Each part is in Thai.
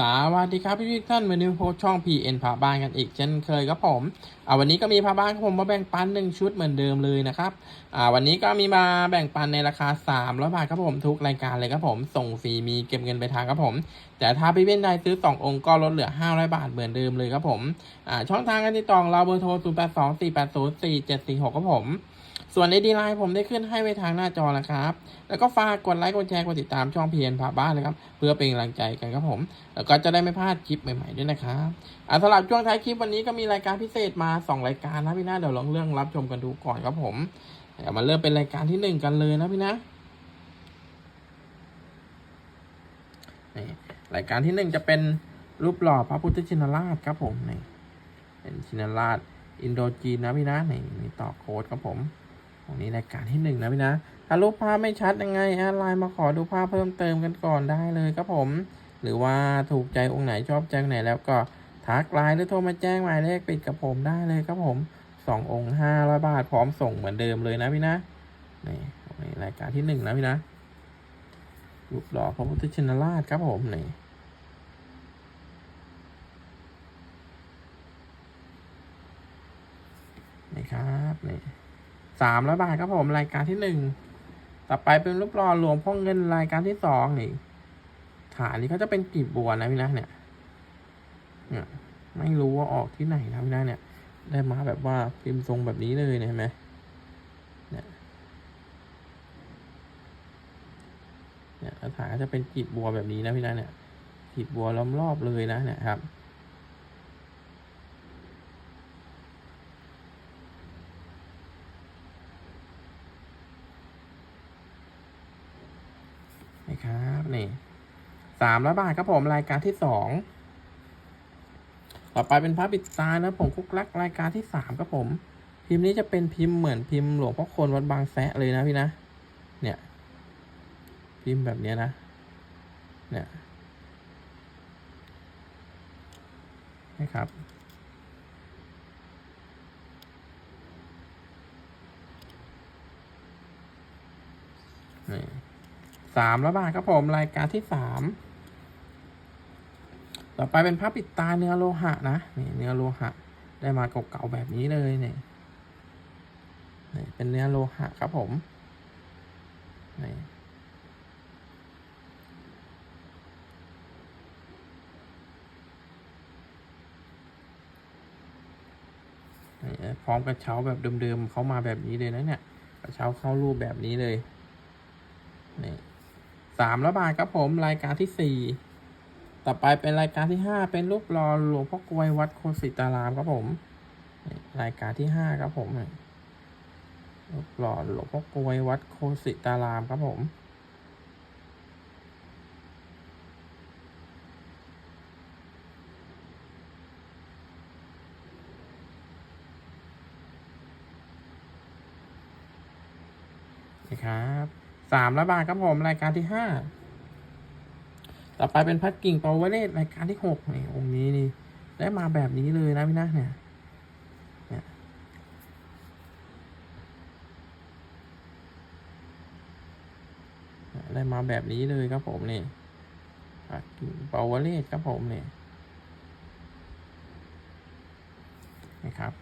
สวัสดีครับพี่ๆท่านวันนี้พสต์ช่อง PN พาบ้านกันอีกเช่นเคยครับผมอ่าวันนี้ก็มีพาบ้านครับผมมาแบ่งปันหนึ่งชุดเหมือนเดิมเลยนะครับอ่าวันนี้ก็มีมาแบ่งปันในราคา300บาทครับผมทุกรายการเลยครับผมส่งฟรีมีเก็บเงินไปทางครับผม แต่ถ้าพี่เว้นใดซื้อ 2 องค์ก็ลดเหลือ 500 บาทเหมือนเดิมเลยครับผมอ่าช่องทางการติดต่อเราเบอร์โทร 0 8 2 4 8 0 4 7 4 6ครับผม ส่วนในดีไลน์ผมได้ขึ้นให้ไว้ทางหน้าจอแล้วครับ แล้วก็ฝากกดไลค์กดแชร์กดติดตามช่องเพียนพาบ้านนะครับ เพื่อเป็นกำลังใจกันครับผม แล้วก็จะได้ไม่พลาดคลิปใหม่ๆด้วยนะครับอ่าสำหรับช่วงท้ายคลิปวันนี้ก็มีรายการพิเศษมา 2 รายการนะพี่นะเดี๋ยวลองเรื่องรับชมกันดูก่อนครับผมเดี๋ยวมาเริ่มเป็นรายการที่ 1 กันเลยนะพี่นะรายการที่ 1 จะเป็นรูปหล่อพระพุทธชินราชครับผมนี่เป็นชินราชอินโดจีนนะพี่นะนี่มีต่อโค้ดครับผม ตรงนี้รายการที่หนึ่งนะพี่นะถ้ารูปภาพไม่ชัดยังไงแอดไลน์มาขอดูภาพเพิ่มเติมกันก่อนได้เลยครับผม หรือว่าถูกใจองค์ไหนชอบใจองค์ไหนแล้วก็ทักไลน์หรือโทรมาแจ้งหมายเลขปิดกับผมได้เลยครับผมสององค์ห้าร้อยบาทพร้อมส่งเหมือนเดิมเลยนะพี่นะนี่ตรงนี้รายการที่หนึ่งนะพี่นะรูปหล่อพระพุทธชินราชครับผมนี่นี่ครับนี่ สามร้อยบาทครับผมรายการที่หนึ่งต่อไปเป็นรูปหล่อหลวงพ่อเงินรายการที่สองนี่ฐานนี้เขาจะเป็นกีบบัวนะพี่นะเนี่ยเนี่ยไม่รู้ว่าออกที่ไหนนะพี่นะเนี่ย ได้มาแบบว่าพิมพ์ทรงแบบนี้เลยเนี่ยเห็นไหมเนี่ยเนี่ยฐานก็จะเป็นกีบบัวแบบนี้นะพี่นะเนี่ยกีบบัวล้อมรอบเลยนะเนี่ยครับ ครับนี่สามร้อยบาทครับผมรายการที่สองต่อไปเป็นพระปิดตานะผมคุกลักรายการที่สามครับผม พิมพ์นี้จะเป็นพิมพ์เหมือนพิมพ์หลวงพ่อคนวัดบางแสะเลยนะพี่นะ เนี่ย พิมพ์แบบเนี้ยนะ เนี่ยนะครับ นี่ สามร้อยบาทครับผมรายการที่สามต่อไปเป็นผ้าปิดตาเนื้อโลหะนะนี่เนื้อโลหะ ได้มาเก่าๆแบบนี้เลยเนี่ยนี่เป็นเนื้อโลหะครับผมนี่นี่พร้อมกระเช้าแบบเดิมๆเขามาแบบนี้เลยนะเนี่ยกระเช้าเข้ารูปแบบนี้เลยนี่ สามร้อยบาทครับผมรายการที่สี่ต่อไปเป็นรายการที่ห้าเป็นรูปหล่อหลวงพ่อกลวยวัดโคสิตารามครับผมรายการที่ห้าครับผมรูปหล่อหลวงพ่อกลวยวัดโคสิตารามครับผมนี่ครับ สามร้อยบาทครับผมรายการที่ห้าต่อไปเป็นพัดกิ่งปาวเวเลตรายการที่หกนี่องค์นี้นี่ได้มาแบบนี้เลยนะพี่นะเนี่ยได้มาแบบนี้เลยครับผมนี่พัดกิ่งปาวเวเลตครับผมนี่นี่ครับ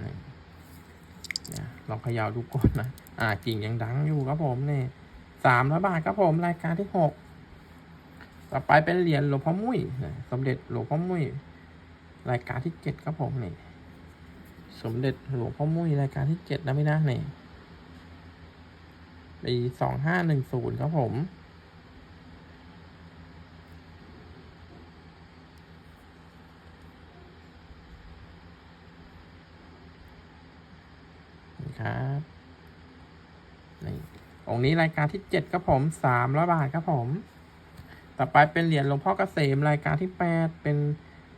นี่เนี่ยลองเขย่าดูก่อนนะอ่ากิ่งยังดังอยู่ครับผมนี่สามร้อยบาทครับผมรายการที่หกต่อไปเป็นเหรียญหลวงพ่อมุ้ยนะสมเด็จหลวงพ่อมุ้ยรายการที่เจ็ดครับผมนี่สมเด็จหลวงพ่อมุ้ยรายการที่เจ็ดนะพี่นะนี่ปีสองห้าหนึ่งศูนย์ครับผม ครับนี่องค์นี้รายการที่เจ็ดครับผมสามร้อยบาทครับผม ต่อไปเป็นเหรียญหลวงพ่อเกษมรายการที่แปดเป็น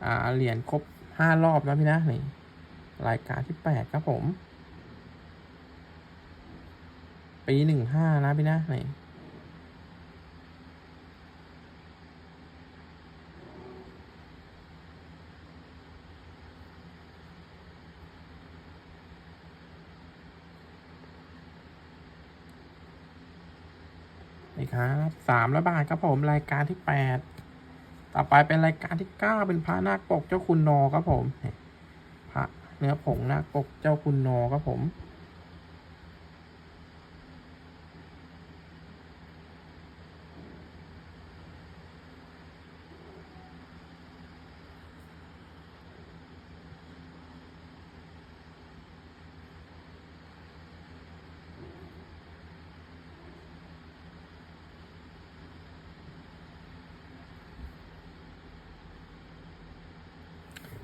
อ่าเหรียญครบห้ารอบนะพี่นะนี่รายการที่แปดครับผม ปีหนึ่งห้านะพี่นะนี่ีครับสามร้อยบาทครับผมรายการที่แปดต่อไปเป็นรายการที่เก้าเป็นพระนาคปกเจ้าคุณนอครับผมพระเนื้อผงนาคปกเจ้าคุณนอครับผม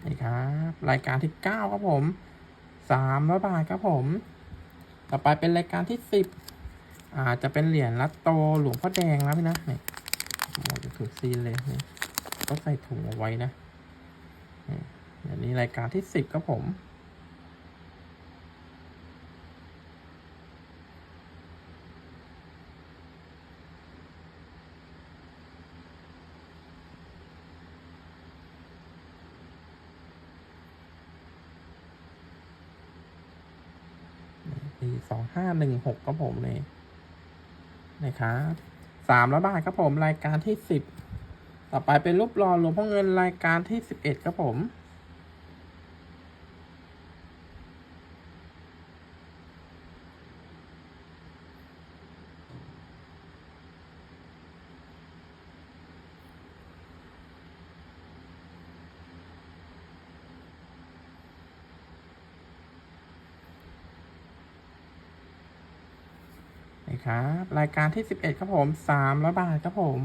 นี่ครับ รายการที่เก้าครับผมสามร้อยบาทครับผม ต่อไปเป็นรายการที่สิบอาจจะเป็นเหรียญรัตโตหลวงพ่อแดงแล้วพี่นะนี่หมดถูกซีนเลยนี่ก็ใส่ถุงเอาไว้นะนี่อันนี้รายการที่สิบครับผม ปีสองห้าหนึ่งหกครับผมนี่นะครับสามร้อยบาทครับผมรายการที่สิบต่อไปเป็นรูปหล่อหลวงพ่อเงินรายการที่สิบเอ็ดครับผมีครับ รายการที่สิบเอ็ดครับผมสามร้อยบาทครับผม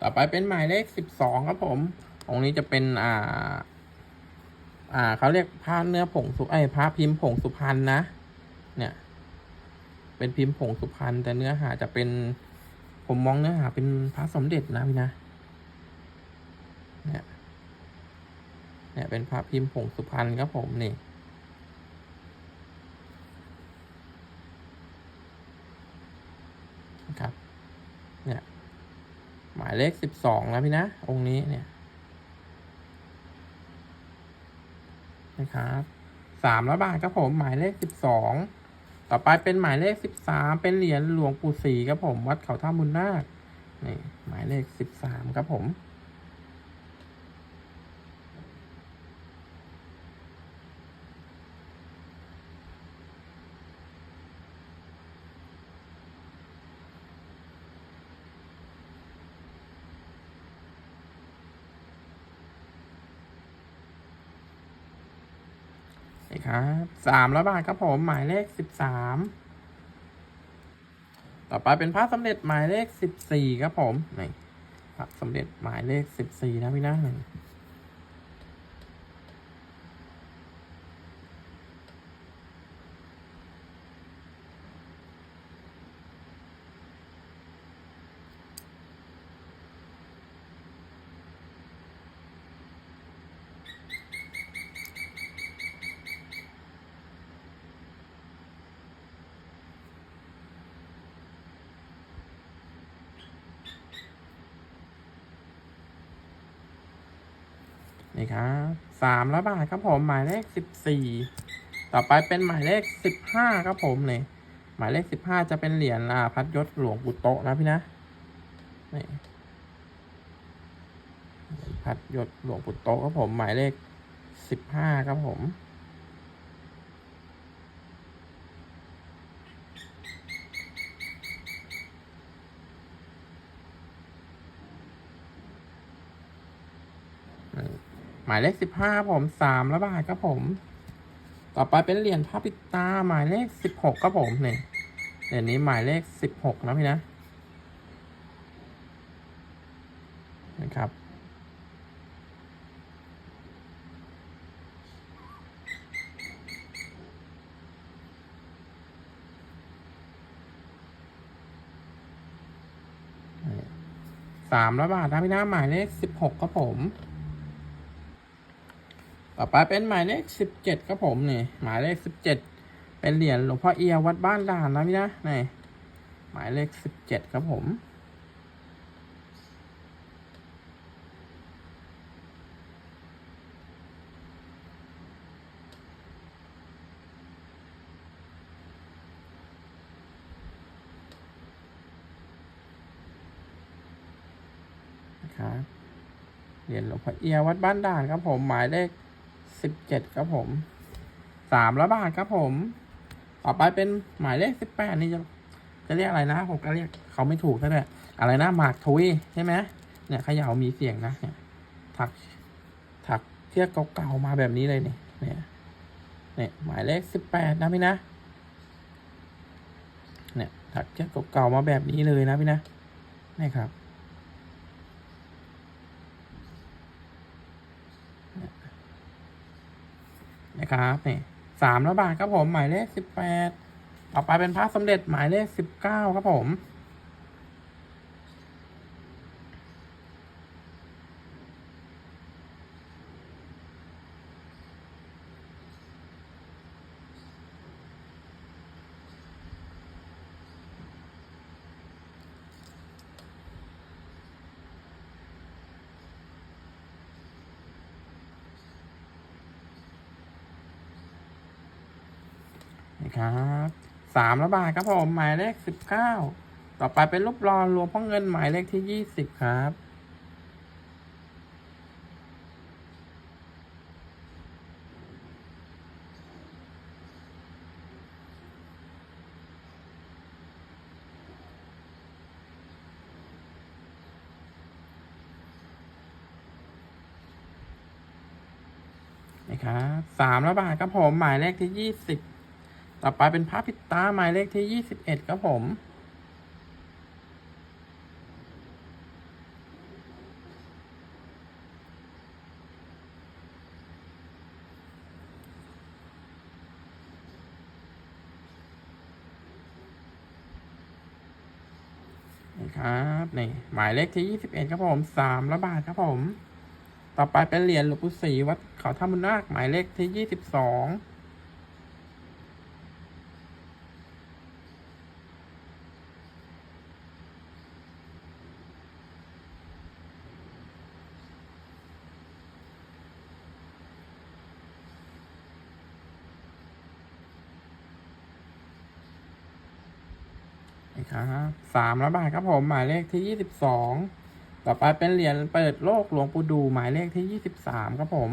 ต่อไปเป็นหมายเลขสิบสองครับผมองค์นี้จะเป็นอ่า อ่าเขาเรียกผ้าเนื้อผงสุไอผ้าพิมพ์ผงสุพรรณนะ เนี่ย เป็นพิมพ์ผงสุพรรณแต่เนื้อหาจะเป็น ผมมองเนื้อหาเป็นพระสมเด็จนะพี่นะ เนี่ย เนี่ยเป็นพระพิมพ์ผงสุพรรณครับผมนี่ นะครับเนี่ยหมายเลขสิบสองแล้วพี่นะ องค์นี้เนี่ยนะครับสามร้อยบาทครับผมหมายเลขสิบสองต่อไปเป็นหมายเลขสิบสามเป็นเหรียญหลวงปู่ศรีครับผม วัดเขาท่ามุนนาคนี่หมายเลขสิบสามครับผม นี่ครับสามร้อยบาทครับผมหมายเลขสิบสามต่อไปเป็นพระสำเร็จหมายเลขสิบสี่ครับผมนี่พระสำเร็จหมายเลขสิบสี่นะพี่นะ นี่ครับสามร้อยบาทครับผมหมายเลขสิบสี่ต่อไปเป็นหมายเลขสิบห้าครับผมนี่หมายเลขสิบห้าจะเป็นเหรียญอ่าพัดยศหลวงปู่โตนะพี่นะนี่พัดยศหลวงปู่โตครับผมหมายเลขสิบห้าครับผมายเลขสิบห้าผมสามร้อยบาทครับผม ต่อไปเป็นเหรียญพระปิตาหมายเลขสิบหกครับผมเนี่ยเหรียญนี้หมายเลขสิบหกนะพี่นะนะครับสามร้อยบาทนะพี่นะหมายเลขสิบหกครับผม ต่อไปเป็นหมายเลขสิบเจ็ดครับผมนี่หมายเลขสิบเจ็ดเป็นเหรียญหลวงพ่อเอียวัดบ้านด่านนะพี่นะนี่หมายเลขสิบเจ็ดครับผมครับเหรียญหลวงพ่อเอียวัดบ้านด่านครับผมหมายเลข สิบเจ็ดครับผมสามร้อยบาทครับผม ต่อไปเป็นหมายเลขสิบแปดนี่จะจะเรียกอะไรนะผมก็เรียกเขาไม่ถูกซะด้วยอะไรนะหมากทุยใช่ไหมเนี่ยขย่ามีเสียงนะเนี่ยถักถักเชือกเก่าๆมาแบบนี้เลยเนี่ยเนี่ยเนี่ยหมายเลขสิบแปดนะพี่นะเนี่ยถักเชือกเก่าๆมาแบบนี้เลยนะพี่นะนี่ครับ ครับนี่สามร้อยบาทครับผมหมายเลขสิบแปดต่อไปเป็นพระสมเด็จหมายเลขสิบเก้าครับผม ครับสามร้อยบาทครับผมหมายเลขสิบเก้าต่อไปเป็นรูปรอรวมพ่อเงินหมายเลขที่ยี่สิบครับนะครับสามร้อยบาทครับผมหมายเลขที่ยี่สิบ ต่อไปเป็นพระปิดตาหมายเลขที่ยี่สิบเอ็ดครับผม นี่ครับนี่หมายเลขที่ยี่สิบเอ็ดครับผมสามร้อยบาทครับผม ต่อไปเป็นเหรียญหลวงปู่ศรีวัดเขาธรรมนาคหมายเลขที่ยี่สิบสอง ครับสามร้อยบาทครับผมหมายเลขที่ยี่สิบสองต่อไปเป็นเหรียญเปิดโลกหลวงปู่ดูหมายเลขที่ยี่สิบสามครับผม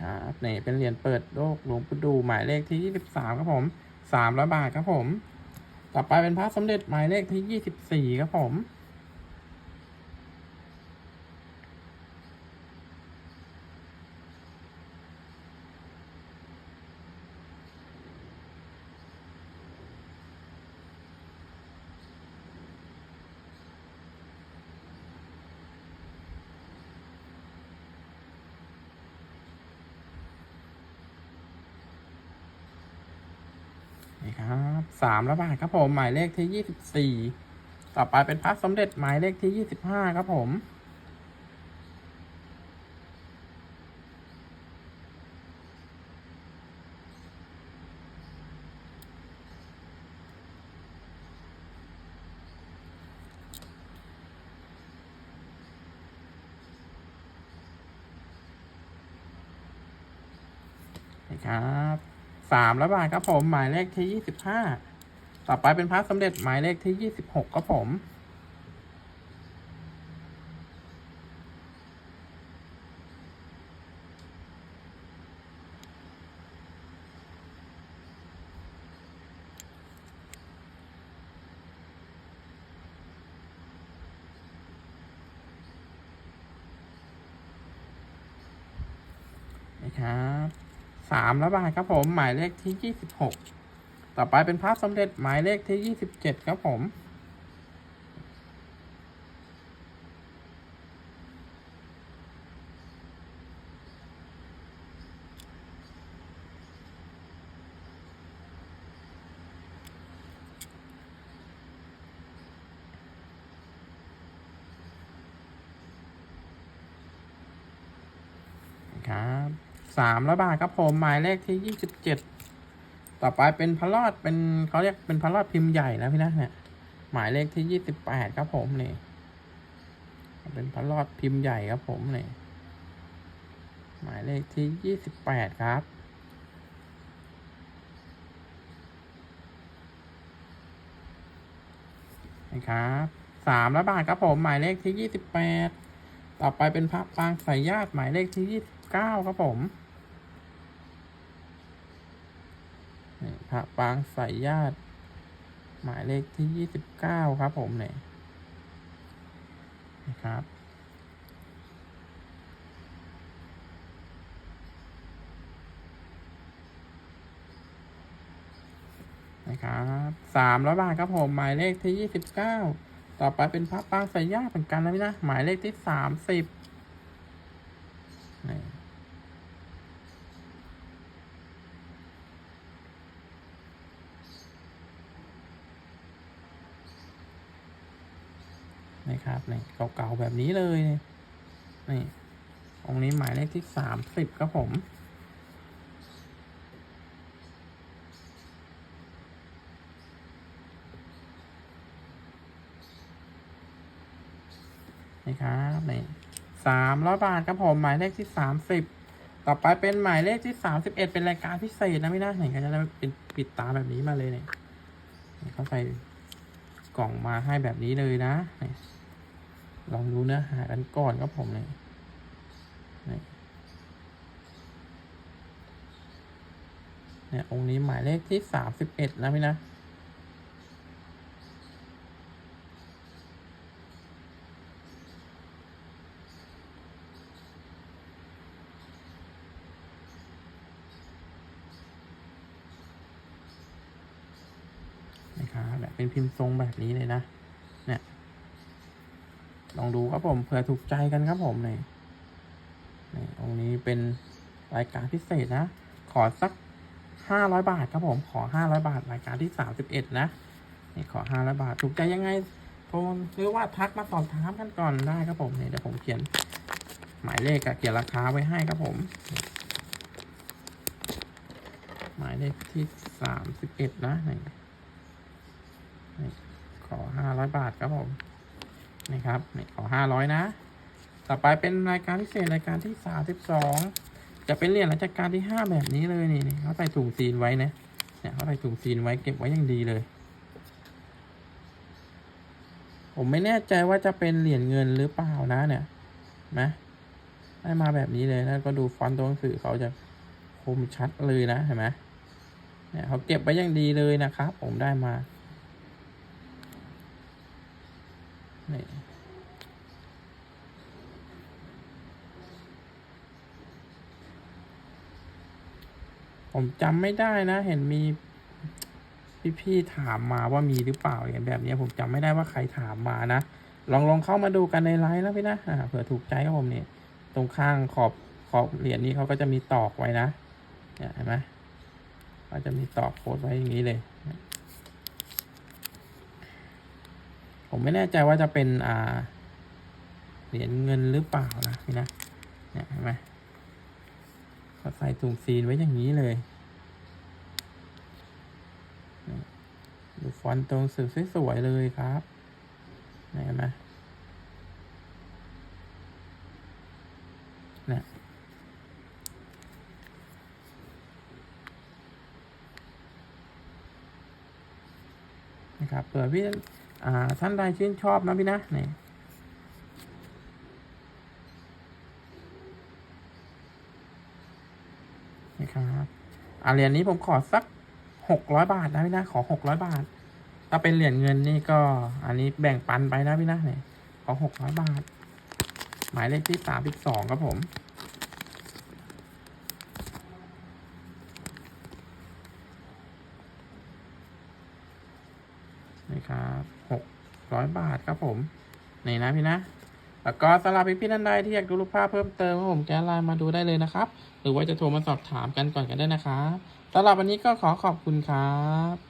ครับนี่เป็นเหรียญเปิดโลกหลวงปู่ดูหมายเลขที่ยี่สิบสามครับผมสามร้อยบาทครับผม ต่อไปเป็นพระสมเด็จหมายเลขที่ยี่สิบสี่ครับผม นี่ครับ สามร้อยบาทครับผม หมายเลขที่ยี่สิบสี่ต่อไปเป็นพระสมเด็จหมายเลขที่ยี่สิบห้าครับผม นี่ครับ สามร้อยบาทครับผมหมายเลขที่ยี่สิบห้าต่อไปเป็นพระสมเด็จหมายเลขที่ยี่สิบหกครับผมนะครับ สามร้อยบาทครับผมหมายเลขที่ยี่สิบหกต่อไปเป็นพระสมเด็จหมายเลขที่ยี่สิบเจ็ดครับผมครับ สามร้อยบาทครับผมหมายเลขที่ยี่สิบเจ็ดต่อไปเป็นพระรอดเป็นเขาเรียกเป็นพระรอดพิมพ์ใหญ่นะพี่นะเนี่ยหมายเลขที่ยี่สิบแปดครับผมนี่เป็นพระรอดพิมพ์ใหญ่ครับผมนี่หมายเลขที่ยี่สิบแปดครับนะครับสามร้อยบาทครับผมหมายเลขที่ยี่สิบแปดต่อไปเป็นพระปางสายญาติหมายเลขที่ยี่สิบเก้าครับผมนี่ พระปางสายญาติ หมายเลขที่ยี่สิบเก้าครับผมเนี่ยนะครับนะครับสามร้อยบาทครับผม หมายเลขที่ยี่สิบเก้าต่อไปเป็นพระปางสายญาติเหมือนกันนะพี่นะ หมายเลขที่สามสิบนี่ นะครับนี่เก่าๆแบบนี้เลยนี่นี่องค์นี้หมายเลขที่สามสิบครับผมนี่ครับนี่สามร้อยบาทครับผมหมายเลขที่สามสิบต่อไปเป็นหมายเลขที่สามสิบเอ็ดเป็นรายการพิเศษนะพี่นะนี่ก็จะได้เป็นปิดตาแบบนี้มาเลยเนี่ยเขาใส่กล่องมาให้แบบนี้เลยนะนี่ ลองดูเนื้อหากันก่อนครับผมเนี่ยเนี่ยองค์นี้หมายเลขที่สามสิบเอ็ดนะพี่นะนะครับแบบเป็นพิมพ์ทรงแบบนี้เลยนะ ลองดูครับผมเผื่อถูกใจกันครับผมนี่นี่องค์นี้เป็นรายการพิเศษนะ ขอสักห้าร้อยบาทครับผมขอห้าร้อยบาท รายการที่สามสิบเอ็ดนะนี่ขอห้าร้อยบาท ถูกใจยังไงโทรหรือว่าทักมาสอบถามกันก่อนได้ครับผมเนี่ยเดี๋ยวผมเขียนหมายเลขกับเขียนราคาไว้ให้ครับผม หมายเลขที่สามสิบเอ็ดนะนี่ขอห้าร้อยบาทครับผม นี่ครับนี่ขอห้าร้อยนะ ต่อไปเป็นรายการพิเศษรายการที่สามสิบสองจะเป็นเหรียญราชการที่ห้าแบบนี้เลยนี่นี่เขาใส่ถุงซีนไว้นะเนี่ยเขาใส่ถุงซีนไว้เก็บไว้อย่างดีเลย ผมไม่แน่ใจว่าจะเป็นเหรียญเงินหรือเปล่านะเนี่ยนะได้มาแบบนี้เลยแล้วก็ดูฟอนต์ตัวหนังสือเขาจะคมชัดเลยนะเห็นไหมเนี่ยเขาเก็บไว้อย่างดีเลยนะครับ ผมได้มา นี่ผมจำไม่ได้นะ เห็นมีพี่ๆถามมาว่ามีหรือเปล่าอย่างแบบนี้ผมจำไม่ได้ว่าใครถามมานะ ลองลองเข้ามาดูกันในไลน์นะพี่นะอ่าเผื่อถูกใจครับผมนี่ตรงข้างขอบขอบเหรียญนี้เขาก็จะมีตอกไว้นะเห็นไหมก็จะมีตอกโค้ดไว้อย่างนี้เลย ผมไม่แน่ใจว่าจะเป็นอ่าเหรียญเงินหรือเปล่านะพี่นะเนี่ยเห็นไหมเขาใส่ถุงซีนไว้อย่างนี้เลยดูฟอนต์ตรงสื่อสวยๆเลยครับเห็นไหมเนี่ยนะครับเผื่อพี่ ท่านใดชื่นชอบนะพี่นะนี่นี่ครับอ่าเหรียญนี้ผมขอสักหกร้อยบาทนะพี่นะ ขอหกร้อยบาท ถ้าเป็นเหรียญเงินนี่ก็ อันนี้แบ่งปันไปนะพี่นะเนี่ยขอหกร้อยบาท หมายเลขที่สามสิบสองครับผม นี่ครับหกร้อย บาทครับผมนี่นะพี่นะ แล้วก็สำหรับพี่ๆท่านใดที่อยากดูรูปภาพเพิ่มเติมครับผมแกสไลน์มาดูได้เลยนะครับ หรือว่าจะโทรมาสอบถามกันก่อนกันได้นะครับสำหรับวันนี้ก็ขอขอบคุณครับ